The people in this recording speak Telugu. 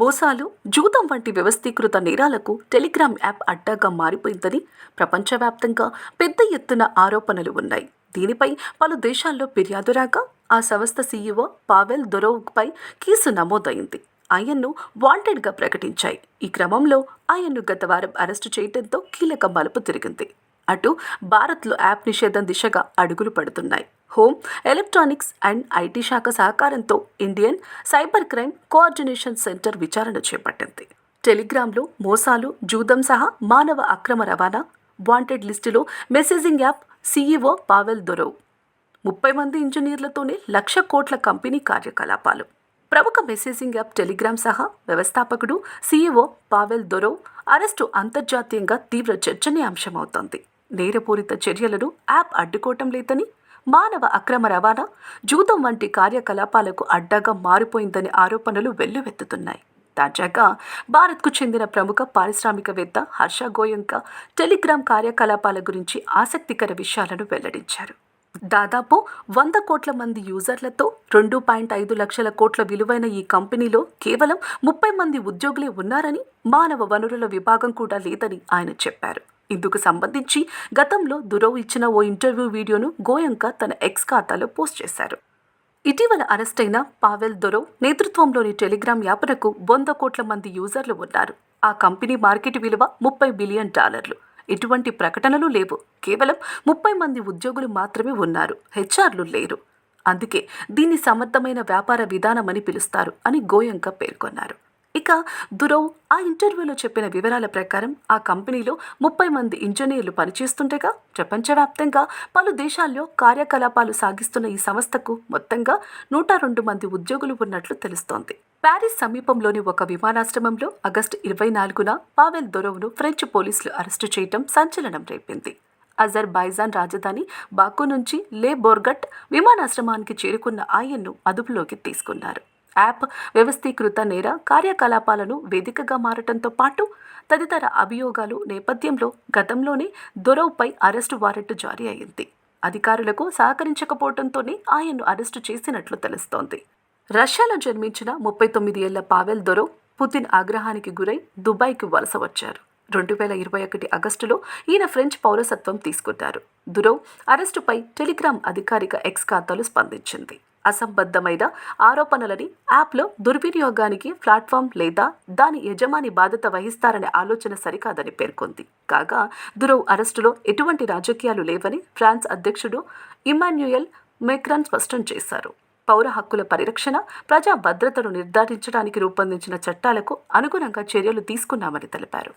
మోసాలు జూతం వంటి వ్యవస్థీకృత నేరాలకు టెలిగ్రామ్ యాప్ అడ్డాగా మారిపోయిందని ప్రపంచవ్యాప్తంగా పెద్ద ఎత్తున ఆరోపణలు ఉన్నాయి. దీనిపై పలు దేశాల్లో ఫిర్యాదు రాగా ఆ సంస్థ సీఈఓ పావెల్ దొరోవ్పై కేసు నమోదైంది. ఆయన్ను వాంటెడ్గా ప్రకటించాయి. ఈ క్రమంలో ఆయన్ను గత వారం అరెస్టు చేయడంతో కీలక మలుపు తిరిగింది. అటు భారత్లో యాప్ నిషేధం దిశగా అడుగులు పడుతున్నాయి. హోమ్ ఎలక్ట్రానిక్స్ అండ్ ఐటీ శాఖ సహకారంతో Indian cyber crime coordination centre విచారణ చేపట్టింది. టెలిగ్రామ్లో మోసాలు జూదం సహా మానవ అక్రమ రవాణా వాంటెడ్ లిస్టులో messaging app CEO Pavel Durov. ముప్పై మంది ఇంజనీర్లతోనే లక్ష కోట్ల కంపెనీ కార్యకలాపాలు. ప్రముఖ మెసేజింగ్ యాప్ టెలిగ్రామ్ సహా వ్యవస్థాపకుడు సీఈఓ పావెల్ దొరోవ్ అరెస్టు అంతర్జాతీయంగా తీవ్ర చర్చనీయాంశమవుతోంది. నేరపూరిత చర్యలను యాప్ అడ్డుకోవటం లేదని మానవ అక్రమ రవాణా జూదం వంటి కార్యకలాపాలకు అడ్డాగా మారిపోయిందనే ఆరోపణలు వెల్లువెత్తుతున్నాయి. తాజాగా భారత్కు చెందిన ప్రముఖ పారిశ్రామికవేత్త హర్ష గోయంక టెలిగ్రామ్ కార్యకలాపాల గురించి ఆసక్తికర విషయాలను వెల్లడించారు. దాదాపు వంద కోట్ల మంది యూజర్లతో రెండు పాయింట్ ఐదు లక్షల కోట్ల విలువైన ఈ కంపెనీలో కేవలం ముప్పై మంది ఉద్యోగులే ఉన్నారని మానవ వనరుల విభాగం కూడా లేదని ఆయన చెప్పారు. ఇందుకు సంబంధించి గతంలో దురవ్ ఇచ్చిన ఓ ఇంటర్వ్యూ వీడియోను గోయంక తన ఎక్స్ ఖాతాలో పోస్ట్ చేశారు. ఇటీవల అరెస్టైన పావెల్ దొరవ్ నేతృత్వంలోని టెలిగ్రామ్ యాపనకు వంద కోట్ల మంది యూజర్లు ఉన్నారు. ఆ కంపెనీ మార్కెట్ విలువ ముప్పై బిలియన్ డాలర్లు. ఎటువంటి ప్రకటనలు లేవు. కేవలం ముప్పై మంది ఉద్యోగులు మాత్రమే ఉన్నారు. హెచ్ఆర్లు లేరు. అందుకే దీన్ని సమర్థమైన వ్యాపార విధానమని పిలుస్తారు అని గోయంక పేర్కొన్నారు. ఇక దురవ్ ఆ ఇంటర్వ్యూలో చెప్పిన వివరాల ప్రకారం ఆ కంపెనీలో ముప్పై మంది ఇంజనీర్లు పనిచేస్తుండగా ప్రపంచవ్యాప్తంగా పలు దేశాల్లో కార్యకలాపాలు సాగిస్తున్న ఈ సంస్థకు మొత్తంగా నూట రెండు మంది ఉద్యోగులు ఉన్నట్లు తెలుస్తోంది. ప్యారిస్ సమీపంలోని ఒక విమానాశ్రమంలో ఆగస్టు ఇరవై నాలుగున పావెల్ దొరవ్ను ఫ్రెంచ్ పోలీసులు అరెస్టు చేయడం సంచలనం రేపింది. అజర్ బైజాన్ రాజధాని బాకు నుంచి లే బోర్గట్ విమానాశ్రమానికి చేరుకున్న ఆయన్ను అదుపులోకి తీసుకున్నారు. యాప్ వ్యవస్థీకృత నేర కార్యకలాపాలను వేదికగా మారటంతో పాటు తదితర అభియోగాలు నేపథ్యంలో గతంలోనే దొరవ్పై అరెస్టు వారెంట్ జారీ అయింది అధికారులకు సహకరించకపోవడంతోనే ఆయన్ను అరెస్టు చేసినట్లు తెలుస్తోంది. రష్యాలో జన్మించిన ముప్పై తొమ్మిది ఏళ్ళ పావెల్ దొరవ్ పుతిన్ ఆగ్రహానికి గురై దుబాయ్కి వలస వచ్చారు. రెండు వేల ఇరవై ఒకటి ఆగస్టులో ఈయన ఫ్రెంచ్ పౌరసత్వం తీసుకున్నారు దురవ్ అరెస్టుపై టెలిగ్రామ్ అధికారిక ఎక్స్ ఖాతాలు స్పందించింది. అసంబద్ధమైన ఆరోపణలని యాప్లో దుర్వినియోగానికి ప్లాట్ఫామ్ లేదా దాని యజమాని బాధ్యత వహిస్తారనే ఆలోచన సరికాదని పేర్కొంది. కాగా దురవ్ అరెస్టులో ఎటువంటి రాజకీయాలు లేవని ఫ్రాన్స్ అధ్యక్షుడు ఇమాన్యుయల్ మెక్రాన్ స్పష్టం చేశారు. పౌర హక్కుల పరిరక్షణ ప్రజా భద్రతను నిర్ధారించడానికి రూపొందించిన చట్టాలకు అనుగుణంగా చర్యలు తీసుకున్నామని తెలిపారు.